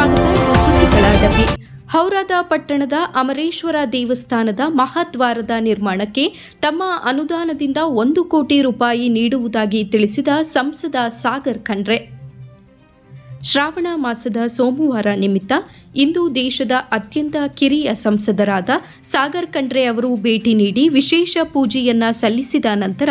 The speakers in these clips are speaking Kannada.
ಸ್ವಾಗತ ಸುದ್ದಿಗಳ ಹೌರಾದ ಪಟ್ಟಣದ ಅಮರೇಶ್ವರ ದೇವಸ್ಥಾನದ ಮಹಾದ್ವಾರದ ನಿರ್ಮಾಣಕ್ಕೆ ತಮ್ಮ ಅನುದಾನದಿಂದ ಒಂದು ಕೋಟಿ ರೂಪಾಯಿ ನೀಡುವುದಾಗಿ ತಿಳಿಸಿದ ಸಂಸದ ಸಾಗರ್ ಖಂಡ್ರೆ. ಶ್ರಾವಣ ಮಾಸದ ಸೋಮವಾರ ನಿಮಿತ್ತ ಇಂದು ದೇಶದ ಅತ್ಯಂತ ಕಿರಿಯ ಸಂಸದರಾದ ಸಾಗರ್ ಖಂಡ್ರೆ ಅವರು ಭೇಟಿ ನೀಡಿ ವಿಶೇಷ ಪೂಜೆಯನ್ನ ಸಲ್ಲಿಸಿದ ನಂತರ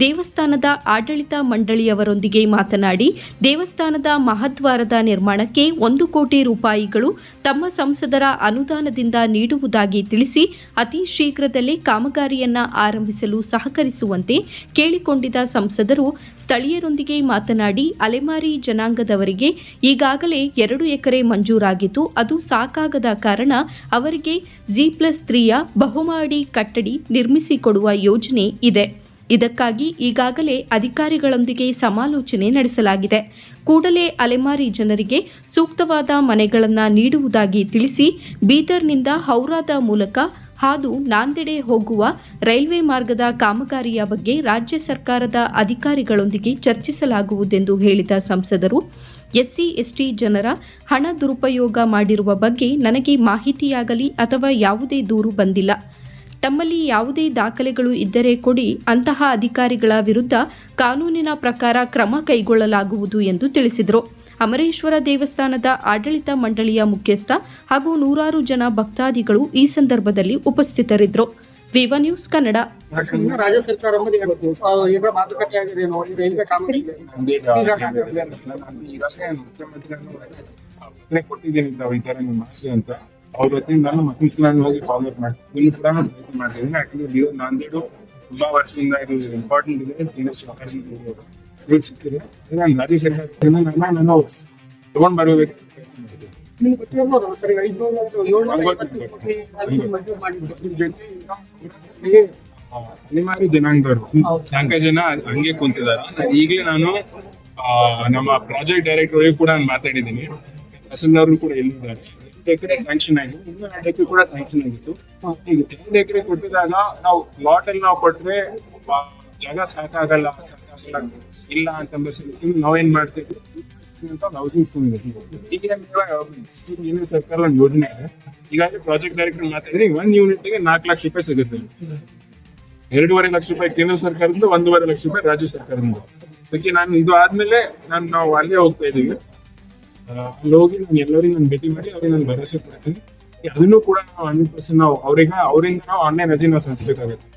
ದೇವಸ್ಥಾನದ ಆಡಳಿತ ಮಂಡಳಿಯವರೊಂದಿಗೆ ಮಾತನಾಡಿ, ದೇವಸ್ಥಾನದ ಮಹದ್ವಾರದ ನಿರ್ಮಾಣಕ್ಕೆ ಒಂದು ಕೋಟಿ ರೂಪಾಯಿಗಳು ತಮ್ಮ ಸಂಸದರ ಅನುದಾನದಿಂದ ನೀಡುವುದಾಗಿ ತಿಳಿಸಿ, ಅತಿ ಶೀಘ್ರದಲ್ಲೇ ಕಾಮಗಾರಿಯನ್ನ ಆರಂಭಿಸಲು ಸಹಕರಿಸುವಂತೆ ಕೇಳಿಕೊಂಡಿದ್ದ ಸಂಸದರು ಸ್ಥಳೀಯರೊಂದಿಗೆ ಮಾತನಾಡಿ, ಅಲೆಮಾರಿ ಜನಾಂಗದವರಿಗೆ ಈಗಾಗಲೇ ಎರಡು ಎಕರೆ ಮಂಜೂರಾಗಿದ್ದು ಅದು ಸಾಕಾಗದ ಕಾರಣ ಅವರಿಗೆ ಜಿ ಪ್ಲಸ್ ತ್ರೀಯ ಬಹುಮಾಡಿ ಕಟ್ಟಡಿ ನಿರ್ಮಿಸಿಕೊಡುವ ಯೋಜನೆ ಇದೆ. ಇದಕ್ಕಾಗಿ ಈಗಾಗಲೇ ಅಧಿಕಾರಿಗಳೊಂದಿಗೆ ಸಮಾಲೋಚನೆ ನಡೆಸಲಾಗಿದೆ. ಕೂಡಲೇ ಅಲೆಮಾರಿ ಜನರಿಗೆ ಸೂಕ್ತವಾದ ಮನೆಗಳನ್ನು ನೀಡುವುದಾಗಿ ತಿಳಿಸಿ ಬೀದರ್ನಿಂದ ಹೌರಾದ ಮೂಲಕ ಹಾದು ನಾಂದೆಡೆ ಹೋಗುವ ರೈಲ್ವೆ ಮಾರ್ಗದ ಕಾಮಗಾರಿಯ ಬಗ್ಗೆ ರಾಜ್ಯ ಸರ್ಕಾರದ ಅಧಿಕಾರಿಗಳೊಂದಿಗೆ ಚರ್ಚಿಸಲಾಗುವುದೆಂದು ಹೇಳಿದ ಸಂಸದರು, ಎಸ್ಸಿ, ಎಸ್ಟಿ ಜನರ ಹಣ ದುರುಪಯೋಗ ಮಾಡಿರುವ ಬಗ್ಗೆ ನನಗೆ ಮಾಹಿತಿಯಾಗಲಿ ಅಥವಾ ಯಾವುದೇ ದೂರು ಬಂದಿಲ್ಲ. ತಮ್ಮಲ್ಲಿ ಯಾವುದೇ ದಾಖಲೆಗಳು ಇದ್ದರೆ ಕೊಡಿ, ಅಂತಹ ಅಧಿಕಾರಿಗಳ ವಿರುದ್ಧ ಕಾನೂನಿನ ಪ್ರಕಾರ ಕ್ರಮ ಕೈಗೊಳ್ಳಲಾಗುವುದು ಎಂದು ತಿಳಿಸಿದರು. ಅಮರೇಶ್ವರ ದೇವಸ್ಥಾನದ ಆಡಳಿತ ಮಂಡಳಿಯ ಮುಖ್ಯಸ್ಥ ಹಾಗೂ ನೂರಾರು ಜನ ಭಕ್ತಾದಿಗಳು ಈ ಸಂದರ್ಭದಲ್ಲಿ ಉಪಸ್ಥಿತರಿದ್ದರು. Viva News Kannada. ರಾಜ್ಯ ಸರ್ಕಾರ ಮಾತುಕತೆ ಆಗಿದೆ ಮುಖ್ಯಮಂತ್ರಿಗಳನ್ನು ಕೊಟ್ಟಿದ್ದೀನಿ ಈ ತರ ಅಂತ. ಅವ್ರ ವತಿಯಿಂದ ನಾನು ಹೋಗಿ ಮಾಡ್ತೀನಿ. ಕೂಡ ನಾನು ಪ್ರಯತ್ನ ಮಾಡ್ತಿದ್ದೀನಿ ನಾಂದೇಡು ತುಂಬಾ ವರ್ಷದಿಂದ ಇದು ಇಂಪಾರ್ಟೆಂಟ್ ಇದೆ. ಸಿಕ್ಕಿದೆ ನಾನು ತಗೊಂಡ್ ಬರಬೇಕು ನಿಮ್ಗೆ ಗೊತ್ತಿರ್ಬೋದು ಸರ್ ಐದ್ನೂರ ಜನಾಂಗದವರು ಸಾಕಷ್ಟು ಜನ ಹಂಗೆ ಕುಂತಿದ್ದಾರೆ ಈಗಲೇ ನಾನು ನಮ್ಮ ಪ್ರಾಜೆಕ್ಟ್ ಡೈರೆಕ್ಟರ್ ಕೂಡ ನಾನು ಮಾತಾಡಿದ್ದೀನಿ ತಹಸೀಲ್ದಾರ್ ಕೂಡ ಎಲ್ಲಿದ್ದಾರೆ ಎಕರೆ ಸ್ಯಾಂಕ್ಷನ್ ಆಗಿದೆ ಇನ್ನೂ ಎಕರೆ ಕೂಡ ಸ್ಯಾಂಕ್ಷನ್ ಆಗಿತ್ತು ಈಗ ಎಕರೆ ಕೊಟ್ಟಿದಾಗ ನಾವು ಲಾಟ್ ಅಲ್ಲಿ ನಾವು ಕೊಟ್ರೆ ಜಾಗ ಸಾಕಾಗಲ್ಲ ಇಲ್ಲ ಅಂತಂದ್ರೆ ನಾವೇನ್ ಮಾಡ್ತೀವಿ? ಹೌಸಿಂಗ್ ಸ್ಕೀಮ್ ಈಗ ಕೇಂದ್ರ ಸರ್ಕಾರ ಒಂದು ಯೋಜನೆ ಇದೆ. ಈಗಾಗಲೇ ಪ್ರಾಜೆಕ್ಟ್ ಡೈರೆಕ್ಟರ್ ಮಾತಾಡಿದ್ರೆ ಒಂದ್ ಯೂನಿಟ್ಗೆ ನಾಲ್ಕು ಲಕ್ಷ ರೂಪಾಯಿ ಸಿಗುತ್ತೆ. ಎರಡೂವರೆ ಲಕ್ಷ ರೂಪಾಯಿ ಕೇಂದ್ರ ಸರ್ಕಾರದಿಂದ, ಒಂದೂವರೆ ಲಕ್ಷ ರೂಪಾಯಿ ರಾಜ್ಯ ಸರ್ಕಾರದಿಂದ. ಅದಕ್ಕೆ ನಾನು ಇದು ಆದ್ಮೇಲೆ ನಾನು ನಾವು ಅಲ್ಲೇ ಹೋಗ್ತಾ ಇದ್ದೀವಿ. ಅಲ್ಲಿ ಹೋಗಿ ನಾನು ಎಲ್ಲರಿಗೂ ನಾನು ಭೇಟಿ ಮಾಡಿ ಅವ್ರಿಗೆ ನಾನು ಭರವಸೆ ಕೊಡ್ತೀನಿ. ಅದನ್ನು ಕೂಡ ನಾವು ಹಂಡ್ರೆಡ್ ಪರ್ಸೆಂಟ್ ನಾವು ಅವ್ರಿಗೆ, ಅವರಿಂದ ನಾವು ಆನ್ಲೈನ್ ಅರ್ಜಿ ನಾವು ಸಲ್ಲಿಸಬೇಕಾಗುತ್ತೆ.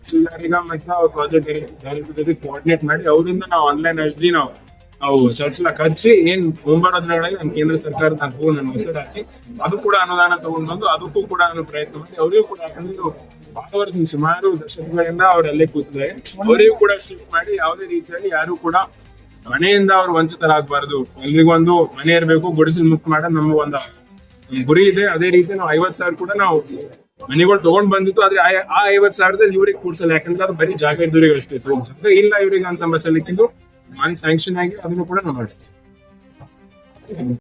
ತಹಸೀಲ್ದಾರಿಗ ಅವ್ರ ಪ್ರಾಜೆಕ್ಟ್ ಡೈರೆಕ್ಟರ್ ಕೋಆರ್ಡಿನೇಟ್ ಮಾಡಿ ಅವರಿಂದ ನಾವು ಆನ್ಲೈನ್ ಅರ್ಜಿ ನಾವು ನಾವು ಎಲ್ಲ ಹಚ್ಚಿ ಏನ್ ಮುಂಬರೋದ್ರೊಳಗೆ ನಮ್ಮ ಕೇಂದ್ರ ಸರ್ಕಾರ ನಾನು ನಾನು ಒತ್ತಡ ಹಾಕಿ, ಅದು ಕೂಡ ಅನುದಾನ ತಗೊಂಡು ಬಂದು ಅದಕ್ಕೂ ಕೂಡ ನಾನು ಪ್ರಯತ್ನ ಮಾಡಿ, ಅವರಿಗೂ ಕೂಡ ಯಾಕಂದ್ರೆ ಬಹಳ ಸುಮಾರು ದಶಕಗಳಿಂದ ಅವ್ರು ಅಲ್ಲೇ ಕೂತಿದ್ದಾರೆ. ಅವರಿಗೂ ಕೂಡ ಶಿಫ್ಟ್ ಮಾಡಿ ಯಾವುದೇ ರೀತಿಯಲ್ಲಿ ಯಾರು ಕೂಡ ಮನೆಯಿಂದ ಅವ್ರು ವಂಚಿತರಾಗಬಾರ್ದು. ಎಲ್ರಿಗೊಂದು ಮನೆ ಇರಬೇಕು, ಗುಡಿಸಲು ಮುಕ್ತ ಮಾಡೋದು ನಮ್ಮ ಒಂದು ಗುರಿ ಇದೆ. ಅದೇ ರೀತಿ ನಾವು ಐವತ್ ಸಾವಿರ ಕೂಡ ನಾವು ಮನೆಗಳು ತಗೊಂಡ್ ಬಂದಿತ್ತು, ಆದ್ರೆ ಆ- ಐವತ್ ಸಾವಿರದಲ್ಲಿ ಇವ್ರಿಗೆ ಕೂಡ್ಸಲ್ಲ. ಯಾಕಂದ್ರೆ ಅದು ಬರೀ ಜಾಗ ಇದ್ದವರಿಗೆ ಅಷ್ಟೇ ಇಲ್ಲ ಇವ್ರಿಗೆ ಅಂತ ಬಸ್ಸಲ್ಲಿಕ್ಕಿದ್ದು ಮನ್ ಸ್ಯಾಂಕ್ಷನ್ ಆಗಿ ಅದನ್ನು ಕೂಡ ನಾವು